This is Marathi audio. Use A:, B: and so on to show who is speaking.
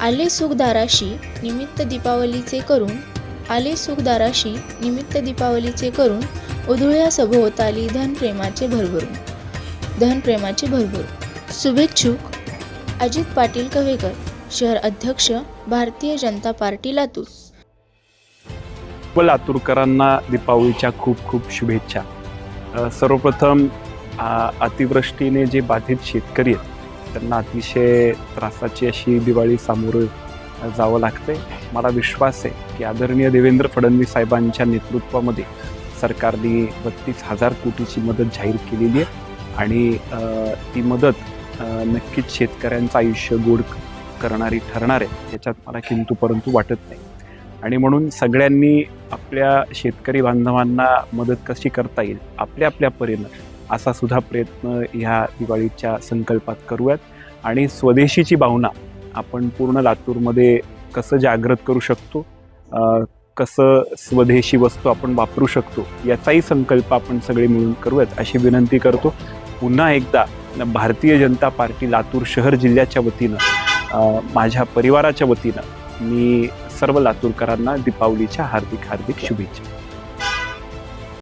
A: आले सुखदाराशी निमित्त दीपावलीचे करून आले सुखदाराशी निमित्त दीपावलीचे करून उधुळ्या सभोवताली धनप्रेमाचे भरभरून. धनप्रेमाचे भरभरून. शुभेच्छुक अजित पाटील कवेकर शहर अध्यक्ष भारतीय जनता पार्टी लातूर.
B: व लातूरकरांना दीपावलीच्या खूप खूप शुभेच्छा. सर्वप्रथम आ, अतिवृष्टीने जे बाधित शेतकरी आहेत त्यांना अतिशय त्रासाची अशी दिवाळी सामोरं जावं लागतंय. मला विश्वास आहे की आदरणीय देवेंद्र फडणवीस साहेबांच्या नेतृत्वामध्ये सरकारने बत्तीस हजार कोटीची मदत जाहीर केलेली आहे आणि ती मदत नक्कीच शेतकऱ्यांचं आयुष्य गोड करणारी ठरणार आहे याच्यात मला किंतु परंतु वाटत नाही. आणि म्हणून सगळ्यांनी आपल्या शेतकरी बांधवांना मदत कशी करता येईल आपल्या आपल्या परीनं असा सुद्धा प्रयत्न ह्या दिवाळीच्या संकल्पात करूयात. आणि स्वदेशीची भावना आपण पूर्ण लातूरमध्ये कसं जागृत करू शकतो कसं स्वदेशी वस्तू आपण वापरू शकतो याचाही संकल्प आपण सगळे मिळून करूयात अशी विनंती करतो. पुन्हा एकदा भारतीय जनता पार्टी लातूर शहर जिल्ह्याच्या वतीनं माझ्या परिवाराच्या वतीनं मी सर्व लातूरकरांना दीपावलीच्या हार्दिक हार्दिक शुभेच्छा.